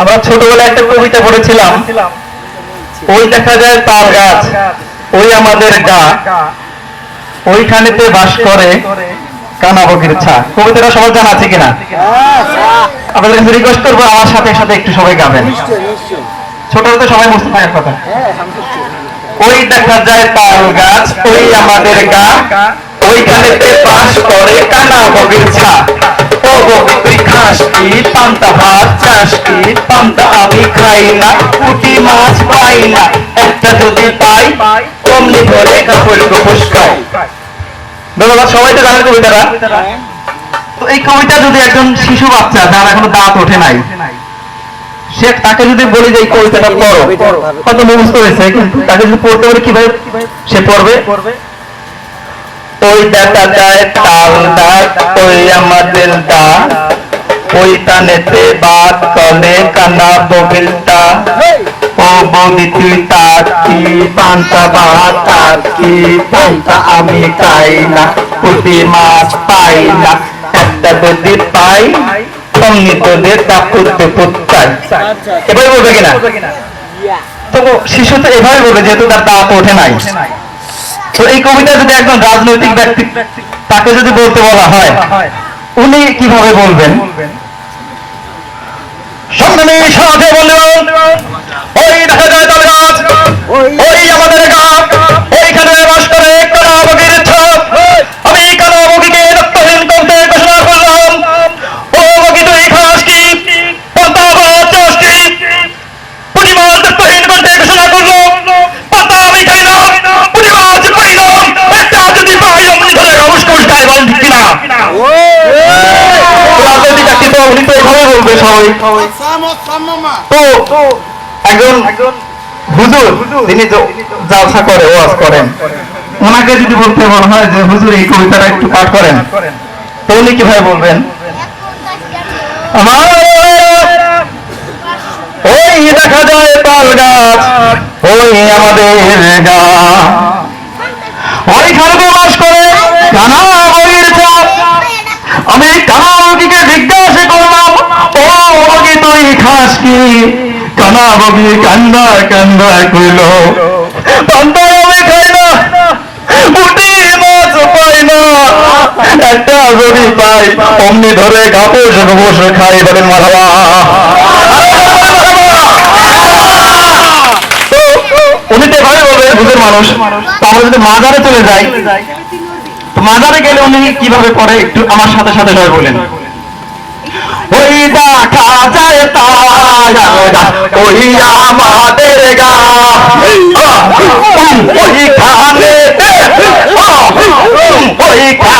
আমরা ছোটবেলায় একটা কবিতা পড়েছিলাম। ওই দেখা যায় তাল গাছ ওই আমাদের গা ওইখানেতে বাস করে কানাবগির ছা। কবিতাটা সবার জানা আছে কিনা? আপনাদের কাছে রিকোয়েস্ট করব আমার সাথে সাথে একটু সবাই গাবেন। ছোট তো সবাই মুস্ত থাকার কথা। ওই দেখা যায় তাল গাছ ওই আমাদের গা ওইখানেতে বাস করে কানা বগির ছা। ও তুই খাস কি পান্তা ভাত, চাস কি পান্তা? আমি খাই না, পুঁটি মাছ পাই না, একটা যদি পাই, অমনি করে কাপড় গোপস খাই। ধন্যবাদ সবাই তো জানেন কবিতাটা। তো এই কবিতা যদি একজন শিশু বাচ্চা, যার এখনও দাঁত ওঠে নাই, সে তাকে যদি বলি যে কবিতাটা পড়ো, হয়তো মুখস্থ হয়েছে তাকে যদি পড়তে বলে কীভাবে সে পড়বে? ওই যায় তাল দাগ ওই আমাদের দা ওই টানেতে বাদ কলে কানা বগিলটা ও বৌদি তুই তার কি পান্তা ভাত তার কি পান্তা আমি খাই না। পুঁটি মাছ পাই না একটা যদি পাই অমনি তোদের তা করতে পুত্তাই এভাবে বলবে কিনা? তো শিশু তো এভাবে বলবে যেহেতু তার দাঁত ওঠে নাই। তো এই কবিতা যদি একজন রাজনৈতিক ব্যক্তি তাকে যদি বলতে বলা হয়, উনি কীভাবে বলবেন? সংগ্রামী সাথে বললেন ওই দেখা যায় তাল গাছ রাজনৈতিক ব্যক্তিত্ব উনি তো এভাবে বলবে সবাই। তো একজন হুজুর তিনি জালসা করে ওয়াজ করেন। ওনাকে যদি বলতে বলা হয় যে হুজুর এই কবিতাটা একটু পাঠ করেন। তো উনি কীভাবে বলবেন? আমার ওই দেখা যায় তাল গাছ ওই আমাদের গা ওইখানে বাস করে কানা খাস কি? কানাবগি কান্দা কান্দা কইল। পান্তা আমি খাই না উঠি মাছ পাই না। একটা যদি পাই, অমনি ধরে গাপোস বসে খাই বলেন মারাবা উনি তো এভাবে বলবে, বুঝের মানুষ। তো আমরা যদি মাজারে চলে যাই মাজারে গেলে উনি কীভাবে করে একটু আমার সাথে সাথে সবাই বলেন। ওই দেখা যায় তারা। ওই আমাদের গা। ওই খানে ওই খানে